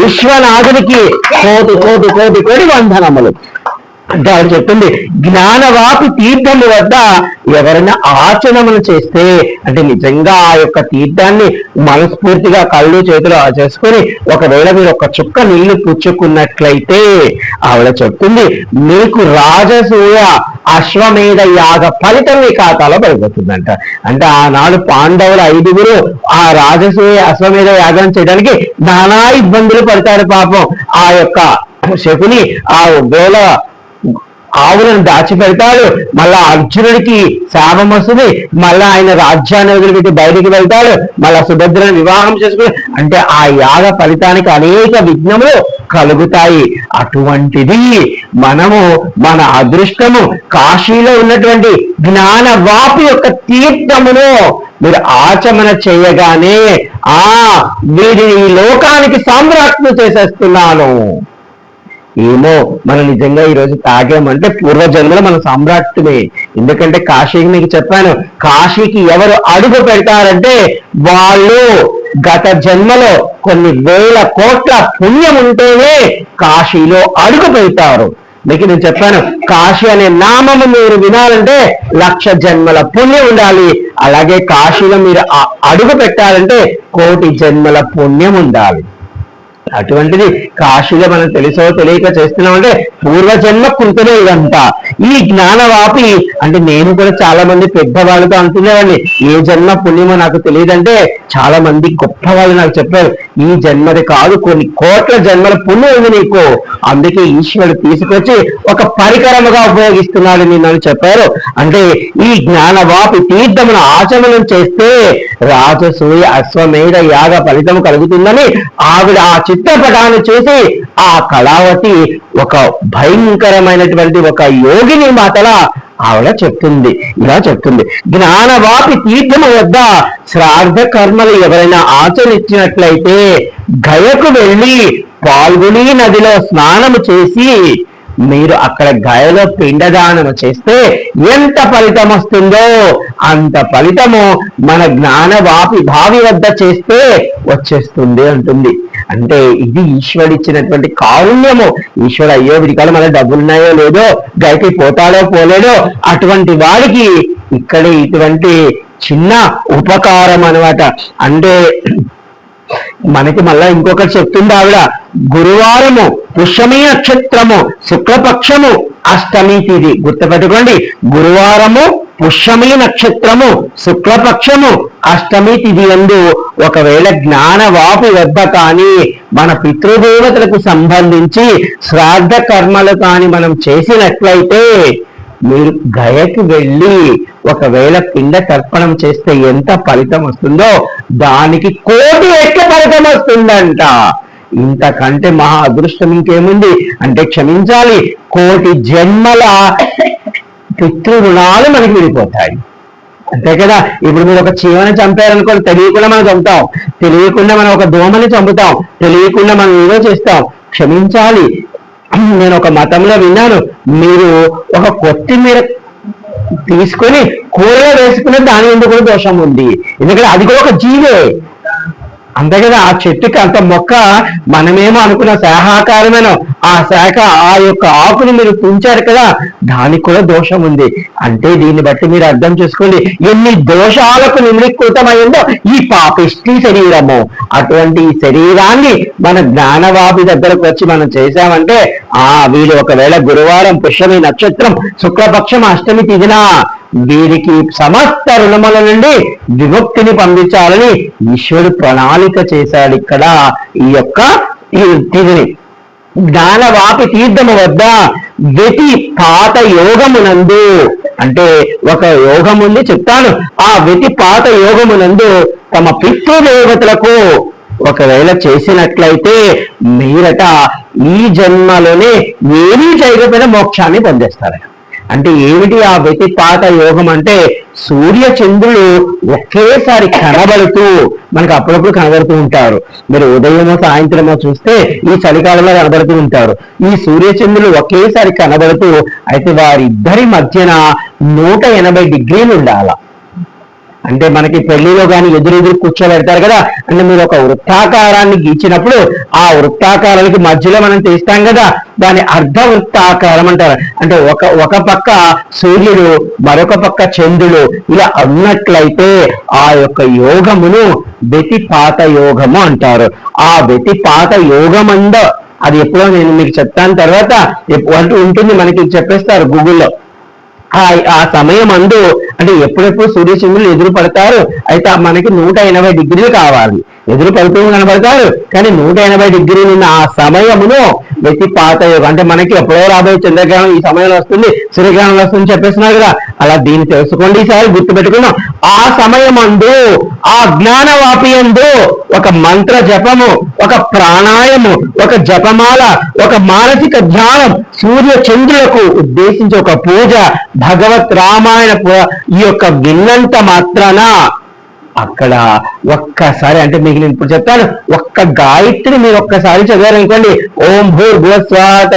విశ్వనాథునికి కోటి కోటి కోటి కోటి వందనములు. అంటే ఆవిడ చెప్పింది జ్ఞానవాపి తీర్థము వద్ద ఎవరైనా ఆచరణలు చేస్తే అంటే నిజంగా ఆ యొక్క తీర్థాన్ని మనస్ఫూర్తిగా కళ్ళు చేతులు చేసుకొని ఒకవేళ మీరు ఒక చుక్క నీళ్ళు పుచ్చుకున్నట్లయితే ఆవిడ చెప్తుంది మీకు రాజసూయ అశ్వమేధ యాగ ఫలితం మీ ఖాతాలో పడిపోతుందంట. అంటే ఆనాడు పాండవుల ఐదుగురు ఆ రాజసూయ అశ్వమేధ యాగం చేయడానికి నానా ఇబ్బందులు పడతారు పాపం. ఆ యొక్క శకుని ఆ వేళ ఆవులను దాచిపెడతాడు. మళ్ళా అర్జునుడికి శాపం వస్తుంది. మళ్ళా ఆయన రాజ్యాన్ని వదిలిపెట్టి బయటికి వెళ్తాడు. మళ్ళా సుభద్రను వివాహం చేసుకుని అంటే ఆ యాగ ఫలితానికి అనేక విఘ్నములు కలుగుతాయి. అటువంటిది మనము మన అదృష్టము కాశీలో ఉన్నటువంటి జ్ఞానవాపి యొక్క తీర్థమును మీరు ఆచమన చేయగానే ఆ వీడిని ఈ లోకానికి సామ్రాజ్ఞు చేసేస్తున్నాను. ఏమో మనం నిజంగా ఈ రోజు తాగామంటే పూర్వజన్మలో మన సామ్రాట్టుమే ఎందుకంటే కాశీకి మీకు చెప్పాను కాశీకి ఎవరు అడుగు పెడతారంటే వాళ్ళు. గత జన్మలో కొన్ని వేల కోట్ల పుణ్యం ఉంటేనే కాశీలో అడుగు పెడతారు. మీకు నేను చెప్పాను కాశీ అనే నామము మీరు వినాలంటే లక్ష జన్మల పుణ్యం ఉండాలి. అలాగే కాశీలో మీరు అడుగు పెట్టాలంటే కోటి జన్మల పుణ్యం ఉండాలి. అటువంటిది కాశీగా మనం తెలుసో తెలియక చేస్తున్నామంటే పూర్వజన్మ కృతమే ఇదంతా ఈ జ్ఞానవాపి అంటే నేను కూడా చాలా మంది పెద్దవాళ్ళతో అంటున్నానండి ఏ జన్మ పుణ్యమో నాకు తెలియదంటే చాలా మంది గొప్ప వాళ్ళు నాకు చెప్పారు ఈ జన్మది కాదు కొన్ని కోట్ల జన్మల పుణ్యం ఉంది నీకు. అందుకే ఈశ్వరుడు తీసుకొచ్చి ఒక పరికరముగా ఉపయోగిస్తున్నాడు నేను చెప్పారు. అంటే ఈ జ్ఞానవాపి తీర్థమును ఆచమనం చేస్తే రాజసూయ అశ్వమేధ యాగ ఫలితం కలుగుతుందని ఆవిడ ఆ చిత్రపటాన్ని చూసి ఆ కళావతి ఒక భయంకరమైనటువంటి ఒక యోగిని మాటల ఆవిడ చెప్తుంది ఇలా చెప్తుంది జ్ఞానవాపి తీర్థము వద్ద శ్రాద్ధ కర్మలు ఎవరైనా ఆచరించినట్లయితే గయకు వెళ్ళి పాల్గొని నదిలో స్నానము చేసి మీరు అక్కడ గయలో పిండదానము చేస్తే ఎంత ఫలితం వస్తుందో అంత ఫలితము మన జ్ఞానవాపి భావి వద్ద చేస్తే వచ్చేస్తుంది అంటుంది. అంటే ఇది ఈశ్వరుడిచ్చినటువంటి కారుణ్యము. ఈశ్వరుడు అయ్యో విడికాల మన డబ్బులున్నాయో లేదో గైకి పోతాడో పోలేడో అటువంటి వాడికి ఇక్కడ ఇటువంటి చిన్న ఉపకారం అన్నమాట. అంటే మనకి మళ్ళా ఇంకొకటి చెప్తుంది ఆవిడ గురువారము పుష్యమీ నక్షత్రము శుక్లపక్షము అష్టమి తిది. గుర్తుపెట్టుకోండి గురువారము పుష్యమి నక్షత్రము శుక్లపక్షము అష్టమి తిథి ఎందు ఒకవేళ జ్ఞానవాపు వద్ద కానీ మన పితృదేవతలకు సంబంధించి శ్రాద్ధ కర్మలు కానీ మనం చేసినట్లయితే మీరు గయకి వెళ్ళి ఒకవేళ పిండ తర్పణం చేస్తే ఎంత ఫలితం వస్తుందో దానికి కోటి ఎక్క ఫలితం వస్తుందంట. ఇంతకంటే మహా అదృష్టం ఇంకేముంది? అంటే క్షమించాలి. కోటి జన్మల పితృ రుణాలు మనకి విడిపోతాయి అంతే కదా? ఇప్పుడు మీరు ఒక చీమని చంపారనుకోండి తెలియకుండా మనం చంపుతాం. తెలియకుండా మనం ఒక దోమని చంపుతాం. తెలియకుండా మనం ఏదో చేస్తాం. క్షమించాలి. నేను ఒక మతంలో విన్నాను. మీరు ఒక కొత్తిమీర తీసుకొని కూరలో వేసుకునే దాని ఎందుకు కూడా దోషం ఉంది. ఎందుకంటే అది కూడా ఒక జీవే. అంతే కదా? ఆ చెట్టుకి అంత మొక్క మనమేమో అనుకున్న శాఖాకారమైన ఆ శాఖ ఆ యొక్క ఆకుని మీరు తుంచారు కదా దానికి కూడా దోషం ఉంది. అంటే దీన్ని బట్టి మీరు అర్థం చేసుకోండి. ఎన్ని దోషాలకు నిమిడీకృతమైందో ఈ పాపిష్టి శరీరము. అటువంటి ఈ శరీరాన్ని మన జ్ఞానవాపి దగ్గరకు వచ్చి మనం చేశామంటే ఆ వీళ్ళు ఒకవేళ గురువారం పుష్యమి నక్షత్రం శుక్లపక్షం అష్టమి తిదినా వీరికి సమస్త రుణముల నుండి విముక్తిని పంపించాలని ఈశ్వరుడు ప్రణాళిక చేశాడు ఇక్కడ ఈ యొక్క ఈ తిథిని జ్ఞానవాపి తీర్థము వద్ద వెతి పాత యోగమునందు. అంటే ఒక యోగం ఉంది చెప్తాను. ఆ వెతి పాత యోగమునందు తమ పితృదేవతలకు ఒకవేళ చేసినట్లయితే మీరట ఈ జన్మలోనే ఏమీ చేయకపోయినా మోక్షాన్ని పొందేస్తారట. అంటే ఏమిటి ఆ వ్యతిపాత యోగం అంటే? సూర్య చంద్రులు ఒకేసారి కనబడుతూ మనకు అప్పుడప్పుడు కనబడుతూ ఉంటారు. మీరు ఉదయమో సాయంత్రమో చూస్తే ఈ చలికాలంలో కనబడుతూ ఉంటారు. ఈ సూర్య చంద్రులు ఒకేసారి కనబడుతూ అయితే వారిద్దరి మధ్యన నూట ఎనభై డిగ్రీలు ఉండాల. అంటే మనకి పెళ్ళిలో కానీ ఎదురెదురు కూర్చోబెడతారు కదా అంటే మీరు ఒక వృత్తాకారాన్ని గీచినప్పుడు ఆ వృత్తాకారానికి మధ్యలో మనం తీస్తాం కదా దాని అర్ధ వృత్తాకారం అంటారు. అంటే ఒక ఒక పక్క సూర్యుడు మరొక పక్క చంద్రుడు ఇలా అన్నట్లయితే ఆ యొక్క యోగమును వ్యతిపాత యోగము అంటారు. ఆ వ్యతిపాత యోగమంద అది ఎప్పుడో నేను మీకు చెప్తాను తర్వాత ఎప్పు- ఉంటుంది మనకి చెప్పేస్తారు గూగుల్లో. ఆ ఆ సమయం అందు. అంటే ఎప్పుడెప్పుడు సూర్యచంద్రులు ఎదురు పడతారు అయితే మనకి నూట ఎనభై డిగ్రీలు కావాలి. ఎదురు పడుతూ కనబడతారు కానీ నూట ఎనభై డిగ్రీలు ఉన్న ఆ సమయమును వ్యతిపాత యోగం అంటే మనకి ఎప్పుడో రాబోయే చంద్రగ్రహణం ఈ సమయంలో వస్తుంది సూర్యగ్రహణంలో వస్తుంది చెప్పేస్తున్నారు కదా. అలా దీన్ని తెలుసుకోండి ఈసారి గుర్తుపెట్టుకున్నాం. ఆ సమయమందు అందు ఆ జ్ఞానవాపి అందు ఒక మంత్ర జపము ఒక ప్రాణాయము ఒక జపమాల ఒక మానసిక ధ్యానం సూర్య చంద్రులకు ఉద్దేశించి ఒక పూజ భగవత్ రామాయణ ఈ యొక్క విన్నంత మాత్రాన అక్కడ ఒక్కసారి అంటే మీకు నేను ఇప్పుడు చెప్తాను ఒక్క గాయత్రి మీరు ఒక్కసారి చదివారనుకోండి ఓం భూర్ భువ స్వాత